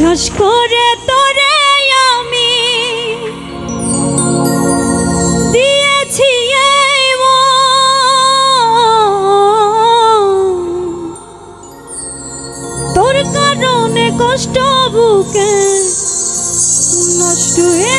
বিশ্বাস করে তোরে আমি দিয়েছি তোর কারণে কষ্ট বুকে নষ্ট হয়ে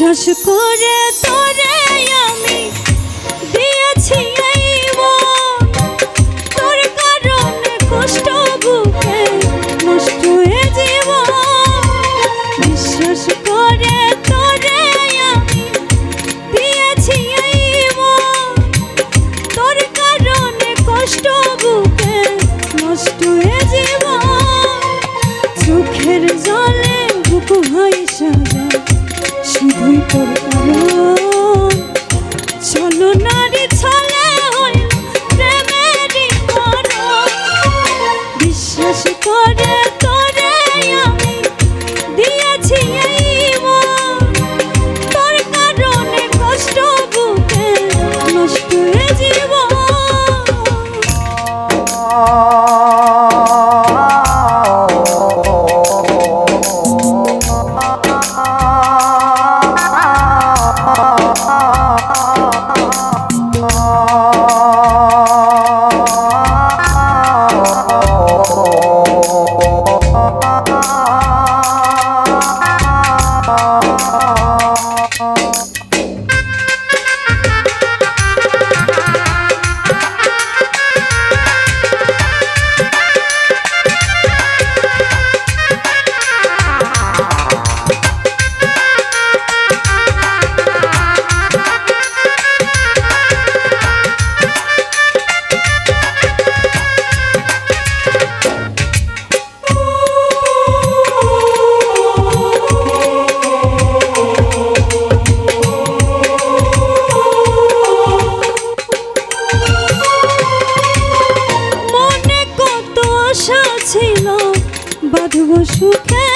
বিশ্বাস করে থাকব সুখে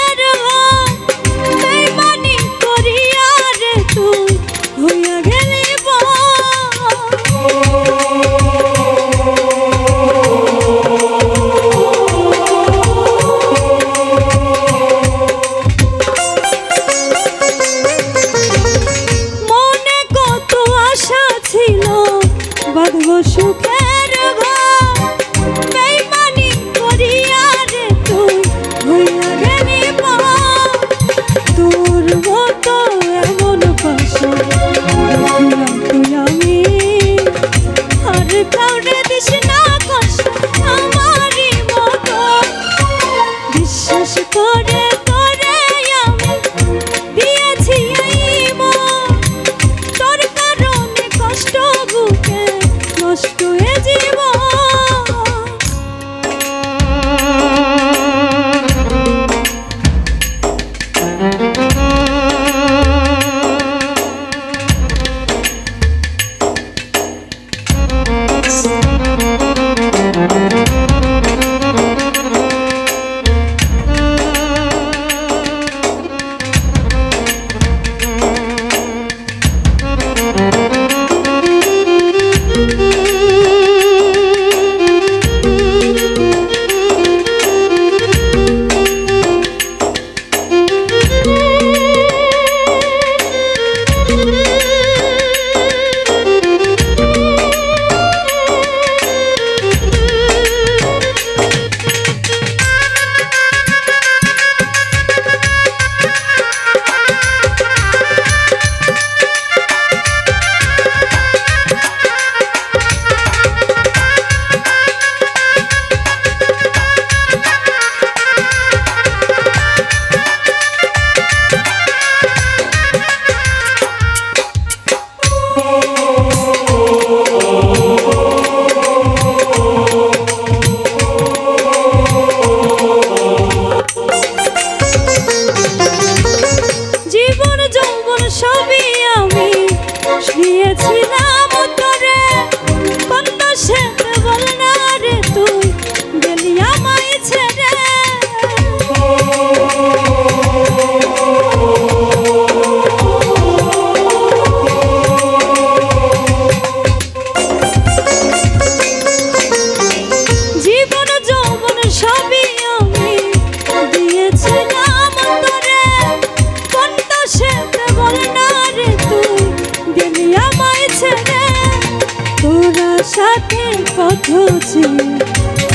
সাথে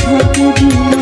কত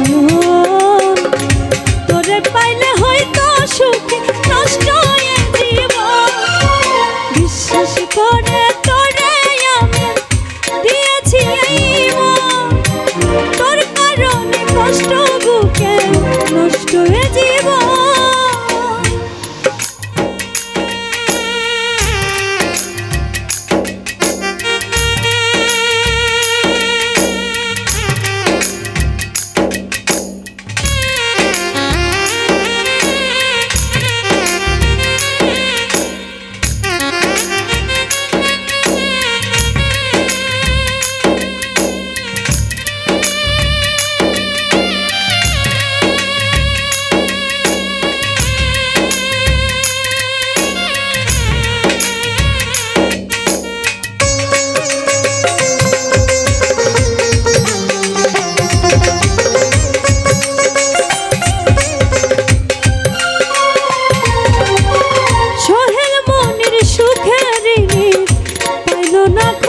পাইল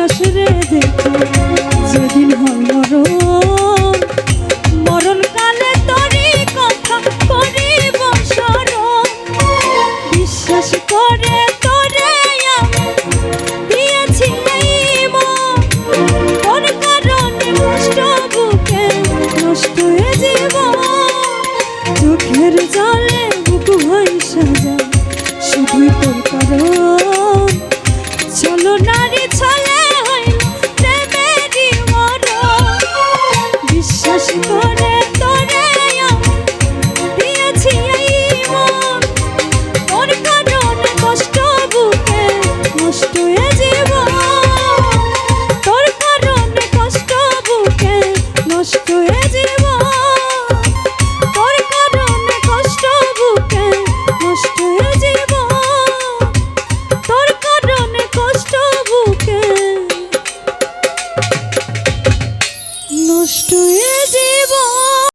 যশোরে দেখো। জীবন